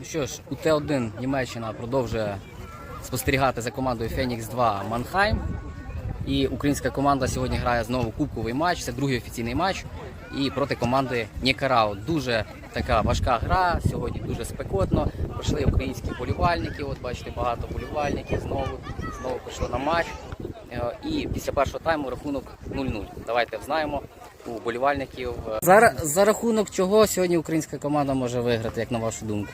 Ну що ж, УТ-1 Німеччина продовжує спостерігати за командою Фенікс 2 Манхайм. І українська команда сьогодні грає знову кубковий матч. Це другий офіційний матч. І проти команди Нікарао. Дуже така важка гра. Сьогодні дуже спекотно. Прийшли українські болівальники. От бачите, багато болівальників знову знову прийшли на матч. Е, І після першого тайму рахунок 0-0. Давайте взнаємо у болівальників. За, за рахунок чого сьогодні українська команда може виграти, як на вашу думку?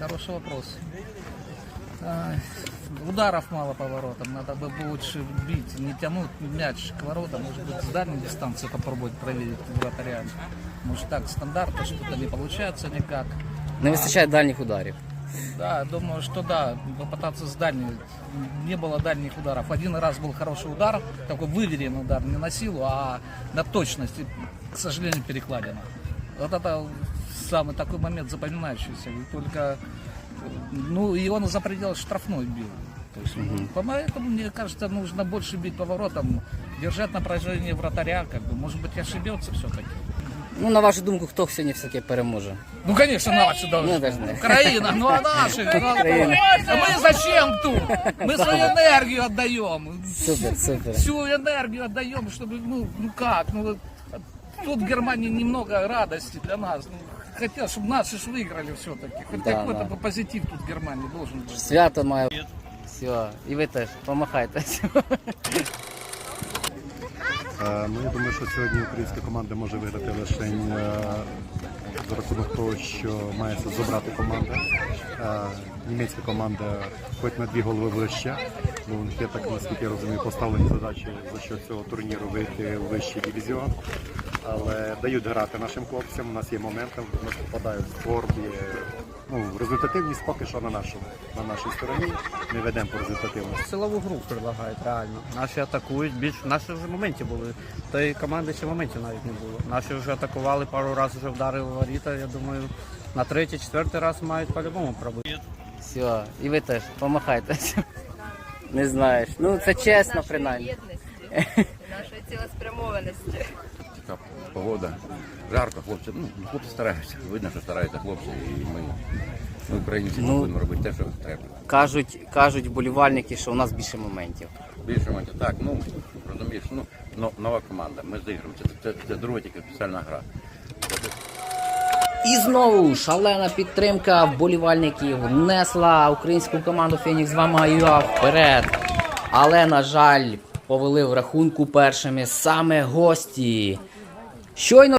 Хороший вопрос. А, Ударов мало по воротам, надо бы лучше бить, не тянуть мяч к воротам, может быть с дальней дистанции попробовать проверить вратаря. Может так, стандарта что-то не получается никак. Не вистачає дальніх ударів. Да, думаю, что да, попытаться с дальней. Не было дальних ударов. Один раз был хороший удар, такой выверенный удар, не на силу, а на точность. И, к сожалению, перекладина. Вот это самый такой момент запоминающийся. И только, ну, и он за пределы штрафной бил. То есть, Поэтому, мне кажется, нужно больше бить по воротам, держать напряжение вратаря, как бы, может быть, ошибется все-таки. Ну, на вашу думку, хто сьогодні все-таки переможе? Ну, конечно, наши должны. Ну, должны. Украина, ну а наши? Ну, Украина. а мы зачем тут? Мы свою энергию отдаем. Супер, супер. Всю энергию отдаем, чтобы, ну, ну как, ну, вот, тут в Германии немного радости для нас. Ну, хотел, чтобы наши ж выиграли все-таки. Хоть Да, какой-то да. позитив тут в Германии должен быть. Свято має. Все, і ви теж помахайте. Е, Ну, я думаю, що сьогодні українська команда може виграти лише е, за рахунок того, що мається зобрати команда. Е, Німецька команда хоч на дві голови вище. Ну, я так наскільки я розумію, поставлені задачі за що цього турніру вийти у вищий дивізіон. Але дають грати нашим хлопцям. У нас є моменти, у нас попадають в форм. Ну, результативність поки що на нашому на нашій стороні. Ми ведемо по результативності. Силову гру предлагають реально. Наші атакують більш наші вже моменті були. Тої команди ще моментів навіть не було. Наші вже атакували пару разів вже вдарили в воріта. Я думаю, на третій, четвертий раз мають по-любому пробити. Все, і ви теж помахайте. Не знаєш. Ну це чесно, принаймні. нашої цілеспрямованості. Така погода. Жарко, хлопці. Ну, хлопці стараються. Видно, що стараються хлопці, і ми, ми українці Ну. будемо робити те, що треба. Кажуть, кажуть вболівальники, що у нас більше моментів. Більше менше. Так, ну розумієш, ну но- нова команда. Ми зіграємо. Це, це, це друга тільки спеціальна гра. І знову шалена підтримка вболівальників несла українську команду Фенікс 2 Маюа вперед. Але, на жаль, повели в рахунку першими саме гості. Щойно